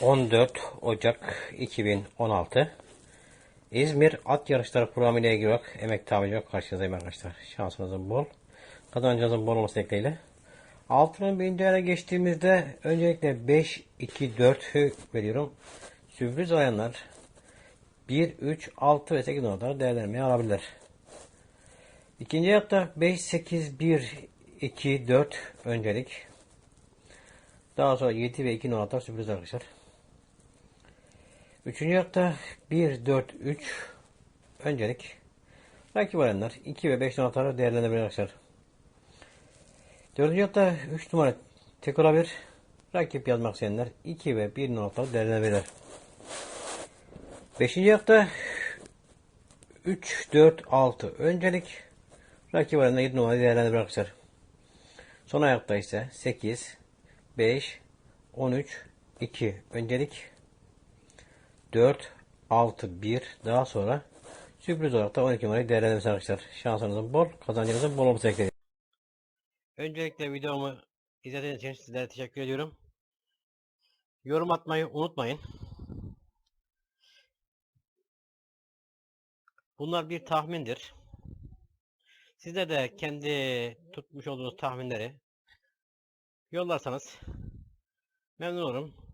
14 Ocak 2016 İzmir At Yarışları Programı ile ilgili olarak emek tamirci karşınızdayım arkadaşlar. Şansınızın bol, kazancınızın bol olması dileğiyle. Altının birinci ayına geçtiğimizde öncelikle 5, 2, 4 veriyorum. Sürpriz olanlar 1, 3, 6 ve 8 numaraları değerlendirmeye alabilirler. İkinci hayatta 5, 8, 1, 2, 4 öncelik. Daha sonra 7 ve 2 numaralar sürpriz arkadaşlar. Üçüncü hayatta 1, 4, 3 öncelik. Rakip olanlar 2 ve 5 numaraları değerlendirebilir arkadaşlar. Dördüncü hayatta 3 numara tek olabilir. Rakip yazmak isteyenler 2 ve 1 numaraları değerlendirebilirler. Beşinci hayatta 3, 4, 6 öncelik. Rakip olanlar 7 numarayı değerlendirebilir arkadaşlar. Son ayakta ise 8, 5, 13, 2 öncelik 4, 6, 1 daha sonra sürpriz olarak da 12 numarayı değerlendirmesi arkadaşlar. Şansınızın bol, kazancınızın bol olması bekliyorum. Öncelikle videomu izlediğiniz için sizlere teşekkür ediyorum. Yorum atmayı unutmayın. Bunlar bir tahmindir. Sizler de kendi tutmuş olduğunuz tahminleri yollarsanız memnun olurum.